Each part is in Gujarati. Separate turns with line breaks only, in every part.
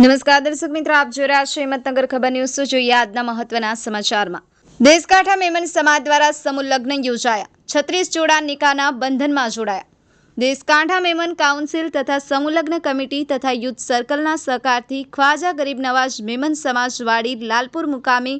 નમસ્કાર દર્શક મિત્રો, આપ જોઈ રહ્યા છો હિંમતનગર ખબર ન્યૂઝ. જોઈએ આજના મહત્વના સમાચારમાં. દેશકાંઠા મેમન સમાજ દ્વારા સમૂહ યોજાયા. છત્રીસ જોડા નિકાના બંધનમાં જોડાયા. દેશકાંઠા મેમન કાઉન્સિલ તથા સમૂહલગ્ન કમિટી તથા યુથ સર્કલના સહકારથી ખ્વાજા ગરીબ નવાજ મેમન સમાજવાડી લાલપુર મુકામે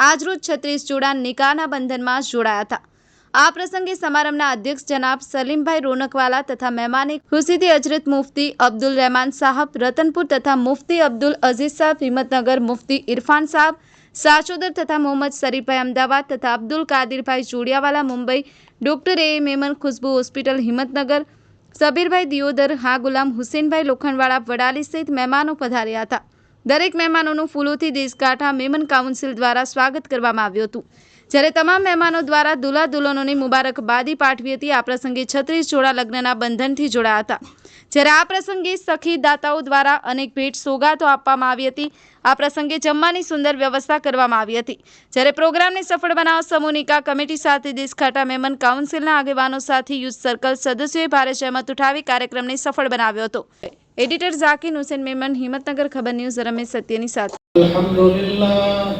આજરોજ છત્રીસ જોડા નિકાના બંધનમાં જોડાયા હતા. આ પ્રસંગે સમારંભના અધ્યક્ષ જનાબ સલીમભાઈ રોનકવાલા તથા મહેમાને ખુશીથી હજરત મુફતી અબ્દુલ રહેમાન સાહબ, રતનપુર તથા મુફતી અબ્દુલ અઝીઝ સાહેબ, હિંમતનગર મુફતી ઇરફાન સાહેબ સાચોદર તથા મોહમ્મદ શરીફભાઈ અમદાવાદ તથા Abdul કાદિરભાઈ Jodiyawala Mumbai doctor A. Memon Khushbu hospital, Himmatnagar, Sabirbhai Deodar, હા ગુલામ હુસેનભાઈ લોખંડવાળા વડાલી સહિત મહેમાનો પધાર્યા હતા. દરેક મહેમાનોનું ફૂલોથી દેશકાંઠા મેમન કાઉન્સિલ દ્વારા સ્વાગત કરવામાં આવ્યું હતું. જ્યારે તમામ મહેમાનો દ્વારા દુલા દુલ્હનોની મુબારકબાદી પાઠવી હતી, આ પ્રસંગે છત્રીસ જોડા લગ્નના બંધનથી જોડાયા હતા. જ્યારે આ પ્રસંગે સખી દાતાઓ દ્વારા અનેક ભેટ સોગાતો આપવામાં આવી હતી. આ પ્રસંગે જમવાની સુંદર વ્યવસ્થા કરવામાં આવી હતી. જ્યારે પ્રોગ્રામને સફળ બનાવવા સમૂહનિકા કમિટી સાથે દેશખાટા મેમન કાઉન્સિલના આગેવાનો સાથે યુથ સર્કલ સદસ્યોએ ભારે સહેમત ઉઠાવી કાર્યક્રમને સફળ બનાવ્યો હતો. એડિટર ઝાકીર હુસેન મેમન, હિંમતનગર ખબર ન્યૂઝ, રમેશ સત્યની સાથે.
અલહમદુલિલ્લાહ.